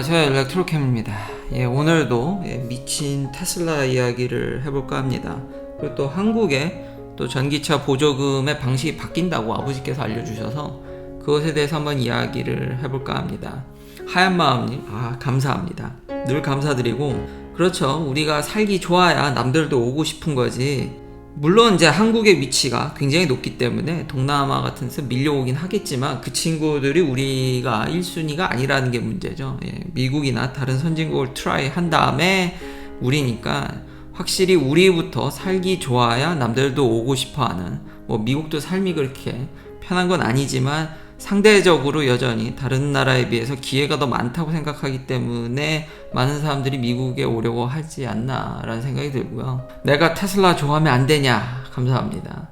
안녕하세요. 일렉트로캠입니다. 예, 오늘도 예, 미친 테슬라 이야기를 해볼까 합니다. 그리고 또 한국의 또 전기차 보조금의 방식이 바뀐다고 아버지께서 알려주셔서 그것에 대해서 한번 이야기를 해볼까 합니다. 하얀 마음님 아 감사합니다. 늘 감사드리고 그렇죠. 우리가 살기 좋아야 남들도 오고 싶은 거지 물론 이제 한국의 위치가 굉장히 높기 때문에 동남아 같은 데서 밀려오긴 하겠지만 그 친구들이 우리가 1순위가 아니라는 게 문제죠. 예, 미국이나 다른 선진국을 트라이 한 다음에 우리니까 확실히 우리부터 살기 좋아야 남들도 오고 싶어 하는 뭐 미국도 삶이 그렇게 편한 건 아니지만 상대적으로 여전히 다른 나라에 비해서 기회가 더 많다고 생각하기 때문에 많은 사람들이 미국에 오려고 하지 않나라는 생각이 들고요. 내가 테슬라 좋아하면 안 되냐? 감사합니다.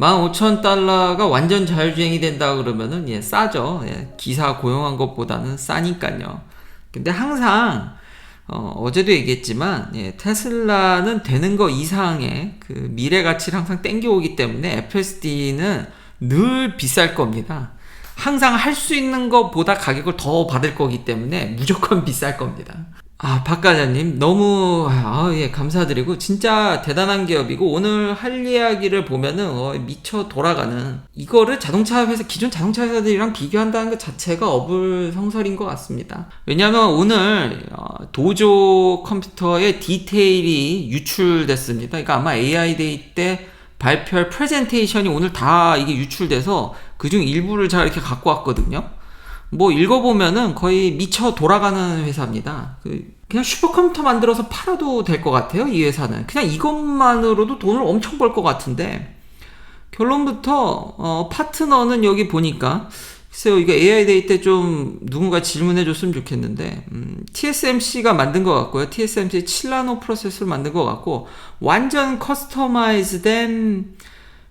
15,000달러가 완전 자율주행이 된다 그러면은 예, 싸죠. 예, 기사 고용한 것보다는 싸니까요. 근데 항상 어, 제도 얘기했지만 예, 테슬라는 되는 거 이상의 그 미래 가치를 항상 땡겨오기 때문에 FSD는 늘 비쌀 겁니다. 항상 할 수 있는 것보다 가격을 더 받을 거기 때문에 무조건 비쌀 겁니다. 아, 박과장님, 너무, 아, 예, 감사드리고, 진짜 대단한 기업이고, 오늘 할 이야기를 보면은, 어, 미쳐 돌아가는, 이거를 자동차 회사, 기존 자동차 회사들이랑 비교한다는 것 자체가 어불성설인 것 같습니다. 왜냐면 오늘, 어, 도조 컴퓨터의 디테일이 유출됐습니다. 그러니까 아마 AI 데이 때 발표할 프레젠테이션이 오늘 다 이게 유출돼서 그중 일부를 제가 이렇게 갖고 왔거든요. 뭐 읽어보면은 거의 미쳐 돌아가는 회사입니다. 그 그냥 슈퍼컴퓨터 만들어서 팔아도 될 것 같아요. 이 회사는 그냥 이것만으로도 돈을 엄청 벌 것 같은데 결론부터 어, 파트너는 여기 보니까 글쎄요 이거 AI 데이 때 좀 누군가 질문해 줬으면 좋겠는데 음, TSMC가 만든 것 같고요. TSMC 7나노 프로세서를 만든 것 같고 완전 커스터마이즈된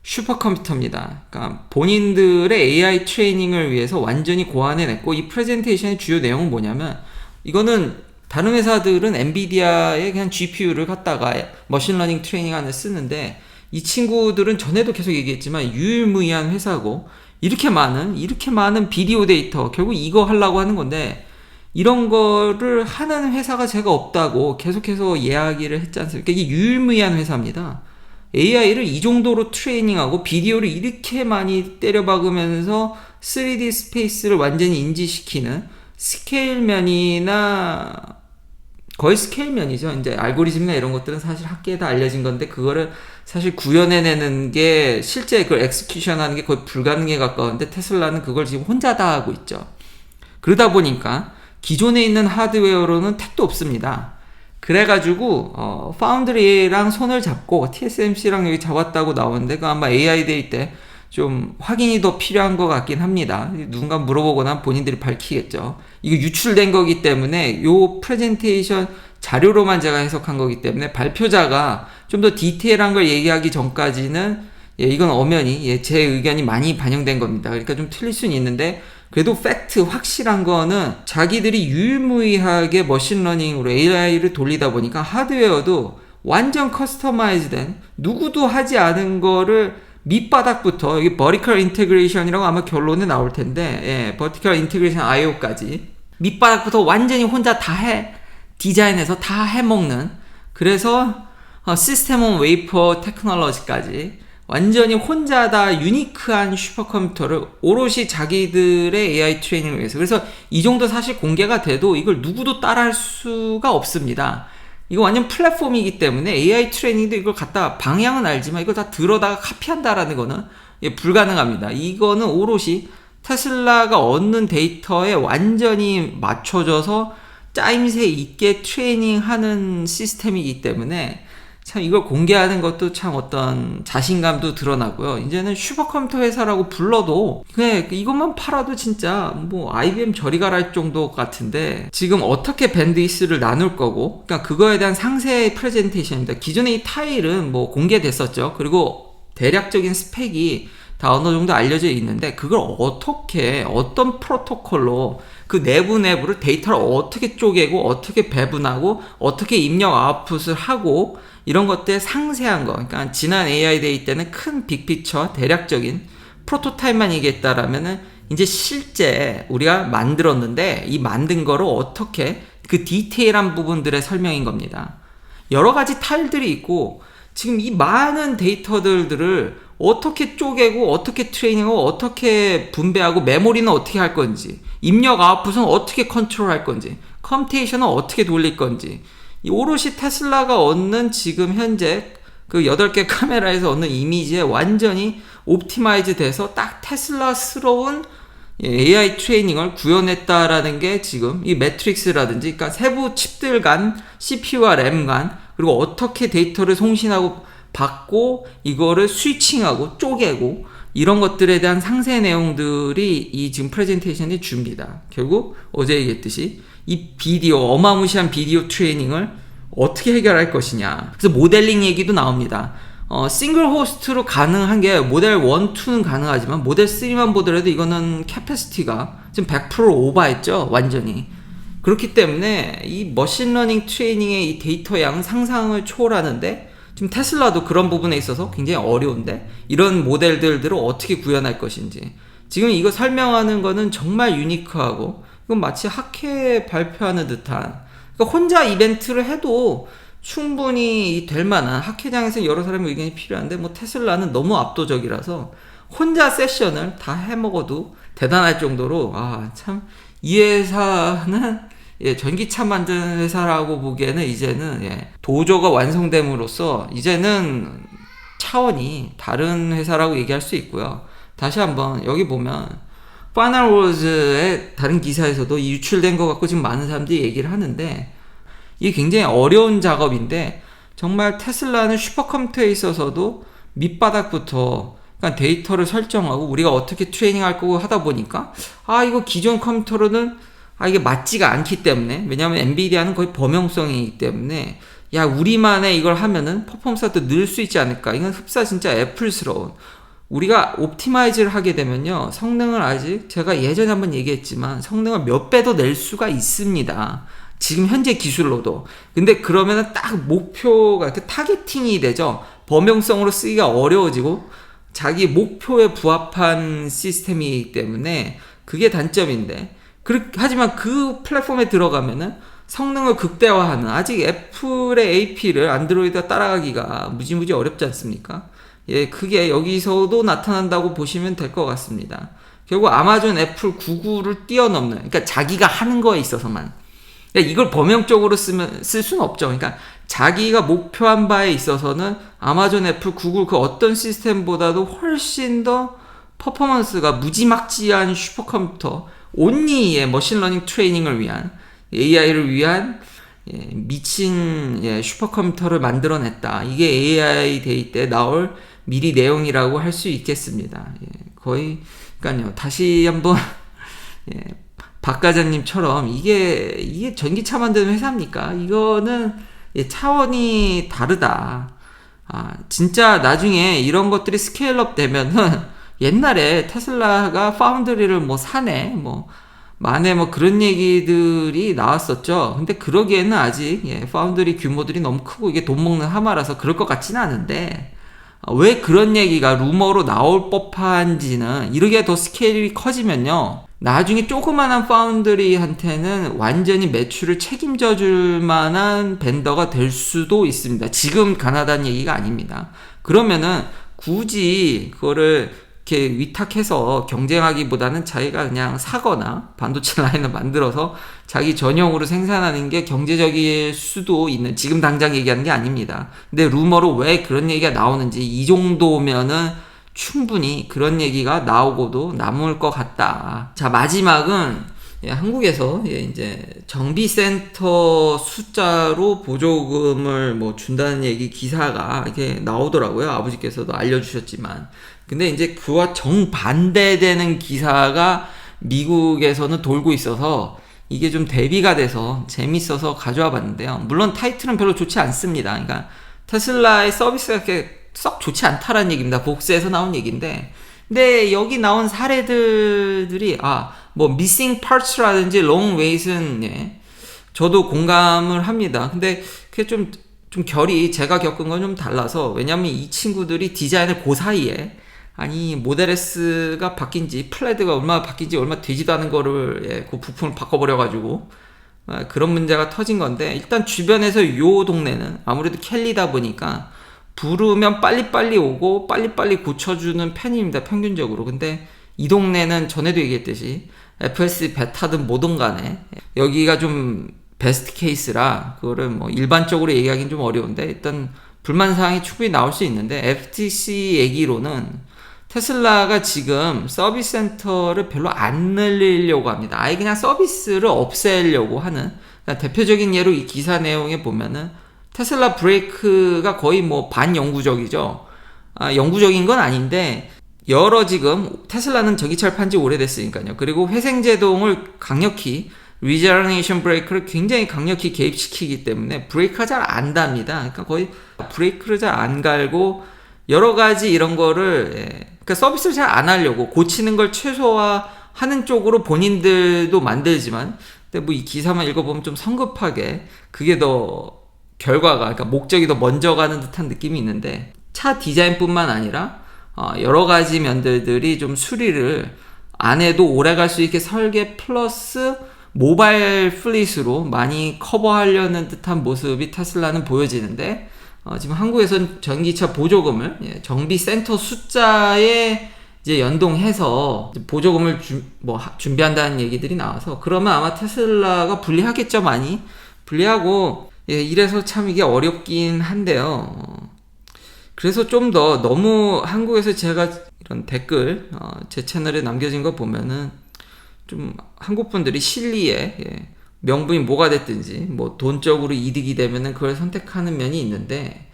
슈퍼컴퓨터입니다. 그러니까 본인들의 AI 트레이닝을 위해서 완전히 고안해냈고 이 프레젠테이션의 주요 내용은 뭐냐면 이거는 다른 회사들은 엔비디아의 그냥 GPU를 갖다가 머신러닝 트레이닝 안에 쓰는데 이 친구들은 전에도 계속 얘기했지만 유일무이한 회사고 이렇게 많은 이렇게 많은 비디오 데이터 결국 이거 하려고 하는 건데 이런 거를 하는 회사가 제가 없다고 계속해서 이야기를 했지 않습니까? 이게 유일무이한 회사입니다. AI를 이 정도로 트레이닝하고 비디오를 이렇게 많이 때려 박으면서 3D 스페이스를 완전히 인지시키는 스케일면이나 거의 스케일면이죠. 이제 알고리즘이나 이런 것들은 사실 학계에 다 알려진 건데 그거를 사실 구현해내는 게 실제 그걸 엑스큐션 하는 게 거의 불가능에 가까운데 테슬라는 그걸 지금 혼자 다 하고 있죠. 그러다 보니까 기존에 있는 하드웨어로는 택도 없습니다. 그래가지고 어, 파운드리랑 손을 잡고 TSMC랑 여기 잡았다고 나오는데 그 아마 AI 데이 때 좀 확인이 더 필요한 것 같긴 합니다. 누군가 물어보거나 본인들이 밝히겠죠. 이거 유출된 거기 때문에 요 프레젠테이션 자료로만 제가 해석한 거기 때문에 발표자가 좀 더 디테일한 걸 얘기하기 전까지는 예, 이건 엄연히 예, 제 의견이 많이 반영된 겁니다. 그러니까 좀 틀릴 수는 있는데 그래도 팩트 확실한 거는 자기들이 유일무이하게 머신러닝으로 AI를 돌리다 보니까 하드웨어도 완전 커스터마이즈된 누구도 하지 않은 거를 밑바닥부터 여기 버티컬 인테그레이션이라고 아마 결론에 나올 텐데 예, 버티컬 인테그레이션 IO까지 밑바닥부터 완전히 혼자 다 해 디자인해서 다 해먹는 그래서 어, 시스템 온 웨이퍼 테크놀로지까지 완전히 혼자 다 유니크한 슈퍼컴퓨터를 오롯이 자기들의 AI 트레이닝을 위해서. 그래서 이 정도 사실 공개가 돼도 이걸 누구도 따라할 수가 없습니다. 이거 완전 플랫폼이기 때문에 AI 트레이닝도 이걸 갖다 방향은 알지만 이걸 다 들어다가 카피한다라는 거는 예, 불가능합니다. 이거는 오롯이 테슬라가 얻는 데이터에 완전히 맞춰져서 짜임새 있게 트레이닝하는 시스템이기 때문에 참 이걸 공개하는 것도 참 어떤 자신감도 드러나고요. 이제는 슈퍼컴퓨터 회사라고 불러도 그냥 이것만 팔아도 진짜 뭐 IBM 저리 할 정도 같은데 지금 어떻게 밴드위스를 나눌 거고 그러니까 그거에 대한 상세 프레젠테이션입니다. 기존의 이 타일은 뭐 공개됐었죠. 그리고 대략적인 스펙이 다 어느 정도 알려져 있는데 그걸 어떻게 어떤 프로토콜로 그 내부 내부를 데이터를 어떻게 쪼개고 어떻게 배분하고 어떻게 입력 아웃풋을 하고 이런 것들 상세한 거 그러니까 지난 AI 데이 때는 큰 빅피처 대략적인 프로토타입만 얘기했다라면은 이제 실제 우리가 만들었는데 이 만든 거를 어떻게 그 디테일한 부분들의 설명인 겁니다. 여러 가지 타일들이 있고 지금 이 많은 데이터들을 어떻게 쪼개고 어떻게 트레이닝하고 어떻게 분배하고 메모리는 어떻게 할 건지 입력 아웃풋은 어떻게 컨트롤할 건지 컴퓨테이션은 어떻게 돌릴 건지 이 오롯이 테슬라가 얻는 지금 현재 그 8개 카메라에서 얻는 이미지에 완전히 옵티마이즈 돼서 딱 테슬라스러운 AI 트레이닝을 구현했다라는 게 지금 이 매트릭스라든지 그러니까 세부 칩들 간 CPU와 램 간 그리고 어떻게 데이터를 송신하고 받고 이거를 스위칭하고 쪼개고 이런 것들에 대한 상세 내용들이 이 지금 프레젠테이션이 줍니다. 결국 어제 얘기했듯이 이 비디오 어마무시한 비디오 트레이닝을 어떻게 해결할 것이냐. 그래서 모델링 얘기도 나옵니다. 어, 싱글 호스트로 가능한 게 모델 1, 2는 가능하지만 모델 3만 보더라도 이거는 캐패시티가 지금 100% 오버했죠. 완전히. 그렇기 때문에 이 머신러닝 트레이닝의 이 데이터 양 상상을 초월하는데 지금 테슬라도 그런 부분에 있어서 굉장히 어려운데 이런 모델들을 어떻게 구현할 것인지. 지금 이거 설명하는 거는 정말 유니크하고 이건 마치 학회 발표하는 듯한 그러니까 혼자 이벤트를 해도 충분히 될 만한 학회장에서 여러 사람의 의견이 필요한데 뭐 테슬라는 너무 압도적이라서 혼자 세션을 다 해먹어도 대단할 정도로 아 참 이 회사는 예, 전기차 만드는 회사라고 보기에는 이제는 예, 도저가 완성됨으로써 이제는 차원이 다른 회사라고 얘기할 수 있고요. 다시 한번 여기 보면 파이널 워즈의 다른 기사에서도 이 유출된 것 같고 지금 많은 사람들이 얘기를 하는데 이게 굉장히 어려운 작업인데 정말 테슬라는 슈퍼컴퓨터에 있어서도 밑바닥부터 그러니까 데이터를 설정하고 우리가 어떻게 트레이닝할 거고 하다 보니까 아 이거 기존 컴퓨터로는 아 이게 맞지가 않기 때문에. 왜냐하면 엔비디아는 거의 범용성이기 때문에. 야 우리만의 이걸 하면은 퍼포먼스가 늘 수 있지 않을까. 이건 흡사 진짜 애플스러운. 우리가 옵티마이즈를 하게 되면요 성능을 아직 제가 예전에 한번 얘기했지만 성능을 몇 배도 낼 수가 있습니다. 지금 현재 기술로도. 근데 그러면은 딱 목표가 그 타겟팅이 되죠. 범용성으로 쓰기가 어려워지고 자기 목표에 부합한 시스템이기 때문에 그게 단점인데 하지만 그 플랫폼에 들어가면은 성능을 극대화하는 아직 애플의 AP를 안드로이드가 따라가기가 무지무지 어렵지 않습니까? 예, 그게 여기서도 나타난다고 보시면 될 것 같습니다. 결국 아마존, 애플, 구글을 뛰어넘는, 그러니까 자기가 하는 거에 있어서만. 그러니까 이걸 범용적으로 쓰면, 쓸 수는 없죠. 그러니까 자기가 목표한 바에 있어서는 아마존, 애플, 구글 그 어떤 시스템보다도 훨씬 더 퍼포먼스가 무지막지한 슈퍼컴퓨터, 온리의 머신러닝 트레이닝을 위한, AI를 위한 예, 미친 예, 슈퍼컴퓨터를 만들어냈다. 이게 AI 데이 때 나올 미리 내용이라고 할 수 있겠습니다. 예, 거의 그러니까요. 다시 한번 예, 박 과장님처럼 이게 이게 전기차 만드는 회사입니까? 이거는 예, 차원이 다르다. 아, 진짜 나중에 이런 것들이 스케일업 되면은 옛날에 테슬라가 파운드리를 뭐 사네, 뭐 만에 뭐 그런 얘기들이 나왔었죠. 근데 그러기에는 아직 예, 파운드리 규모들이 너무 크고 이게 돈 먹는 하마라서 그럴 것 같지는 않은데 어, 왜 그런 얘기가 루머로 나올 법한지는 이렇게 더 스케일이 커지면요. 나중에 조그만한 파운드리한테는 완전히 매출을 책임져 줄 만한 벤더가 될 수도 있습니다. 지금 가나다는 얘기가 아닙니다. 그러면은 굳이 그거를 이렇게 위탁해서 경쟁하기보다는 자기가 그냥 사거나 반도체 라인을 만들어서 자기 전용으로 생산하는 게 경제적일 수도 있는 지금 당장 얘기하는 게 아닙니다. 근데 루머로 왜 그런 얘기가 나오는지 이 정도면은 충분히 그런 얘기가 나오고도 남을 것 같다. 자 마지막은 예, 한국에서 예, 이제 정비센터 숫자로 보조금을 뭐 준다는 얘기 기사가 이렇게 나오더라고요. 아버지께서도 알려주셨지만 근데 이제 그와 정반대되는 기사가 미국에서는 돌고 있어서 이게 좀 대비가 돼서 재밌어서 가져와 봤는데요. 물론 타이틀은 별로 좋지 않습니다. 그러니까 테슬라의 서비스가 이렇게 썩 좋지 않다라는 얘기입니다. 복스에서 나온 얘기인데. 근데 여기 나온 사례들이, 아, 뭐, missing parts라든지 long wait은, 예, 저도 공감을 합니다. 근데 그게 좀, 좀 결이 제가 겪은 건 좀 달라서, 왜냐면 이 친구들이 디자인을 그 사이에 아니 모델 S가 바뀐 지 플레드가 얼마나 바뀐 지 얼마 되지도 않은 거를 예, 그 부품을 바꿔버려 가지고 아, 그런 문제가 터진 건데 일단 주변에서 요 동네는 아무래도 켈리다 보니까 부르면 빨리빨리 오고 빨리빨리 고쳐주는 편입니다 평균적으로. 근데 이 동네는 전에도 얘기했듯이 FS 베타든 뭐든 간에 여기가 좀 베스트 케이스라 그거를 뭐 일반적으로 얘기하기는 좀 어려운데 일단 불만 사항이 충분히 나올 수 있는데 FTC 얘기로는 테슬라가 지금 서비스 센터를 별로 안 늘리려고 합니다. 아예 그냥 서비스를 없애려고 하는 그러니까 대표적인 예로 이 기사 내용에 보면은 테슬라 브레이크가 거의 뭐 반영구적이죠. 아, 영구적인 건 아닌데 여러 지금 테슬라는 전기차를 판지 오래됐으니까요. 그리고 회생제동을 강력히 리저네이션 브레이크를 굉장히 강력히 개입시키기 때문에 브레이크가 잘 안 답니다. 그러니까 거의 브레이크를 잘 안 갈고 여러 가지 이런 거를 예, 그러니까 서비스를 잘 안 하려고 고치는 걸 최소화하는 쪽으로 본인들도 만들지만 근데 뭐 이 기사만 읽어보면 좀 성급하게 그게 더 결과가 그러니까 목적이 더 먼저 가는 듯한 느낌이 있는데 차 디자인뿐만 아니라 어, 여러 가지 면들들이 좀 수리를 안 해도 오래 갈 수 있게 설계 플러스 모바일 플릿으로 많이 커버하려는 듯한 모습이 테슬라는 보여지는데 어, 지금 한국에선 전기차 보조금을 예, 정비 센터 숫자에 이제 연동해서 보조금을 주, 뭐 하- 준비한다는 얘기들이 나와서 그러면 아마 테슬라가 불리하겠죠 많이 불리하고 예, 이래서 참 이게 어렵긴 한데요. 어, 그래서 좀 더 너무 한국에서 제가 이런 댓글 어, 제 채널에 남겨진 거 보면은 좀 한국 분들이 실리에 예, 명분이 뭐가 됐든지 뭐 돈적으로 이득이 되면은 그걸 선택하는 면이 있는데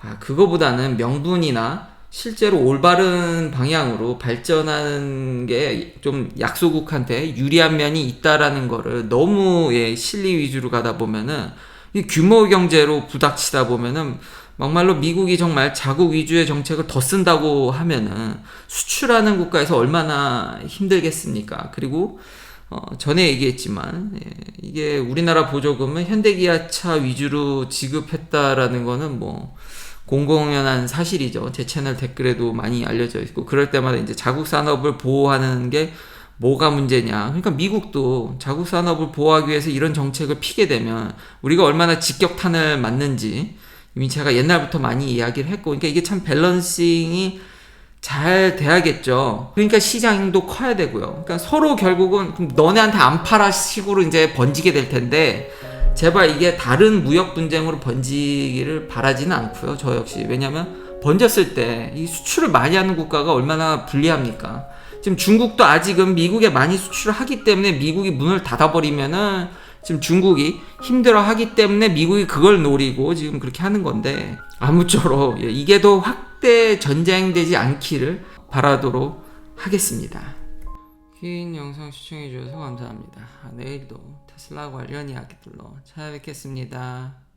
아 그거보다는 명분이나 실제로 올바른 방향으로 발전하는 게 좀 약소국한테 유리한 면이 있다라는 거를 너무 예, 실리 위주로 가다 보면은 이 규모 경제로 부닥치다 보면은 막말로 미국이 정말 자국 위주의 정책을 더 쓴다고 하면은 수출하는 국가에서 얼마나 힘들겠습니까? 그리고 어, 전에 얘기했지만 예, 이게 우리나라 보조금은 현대기아차 위주로 지급했다라는 거는 뭐 공공연한 사실이죠. 제 채널 댓글에도 많이 알려져 있고 그럴 때마다 이제 자국 산업을 보호하는 게 뭐가 문제냐. 그러니까 미국도 자국 산업을 보호하기 위해서 이런 정책을 피게 되면 우리가 얼마나 직격탄을 맞는지 이미 제가 옛날부터 많이 이야기를 했고, 그러니까 이게 참 밸런싱이 잘 돼야겠죠. 그러니까 시장도 커야 되고요. 그러니까 서로 결국은 너네한테 안 팔아 식으로 이제 번지게 될 텐데 제발 이게 다른 무역 분쟁으로 번지기를 바라지는 않고요. 저 역시 왜냐하면 번졌을 때 이 수출을 많이 하는 국가가 얼마나 불리합니까? 지금 중국도 아직은 미국에 많이 수출을 하기 때문에 미국이 문을 닫아버리면은 지금 중국이 힘들어 하기 때문에 미국이 그걸 노리고 지금 그렇게 하는 건데 아무쪼록 예, 이게 더 확대 전쟁되지 않기를 바라도록 하겠습니다. 긴 영상 시청해 주셔서 감사합니다. 내일도 테슬라 관련 이야기들로 찾아뵙겠습니다.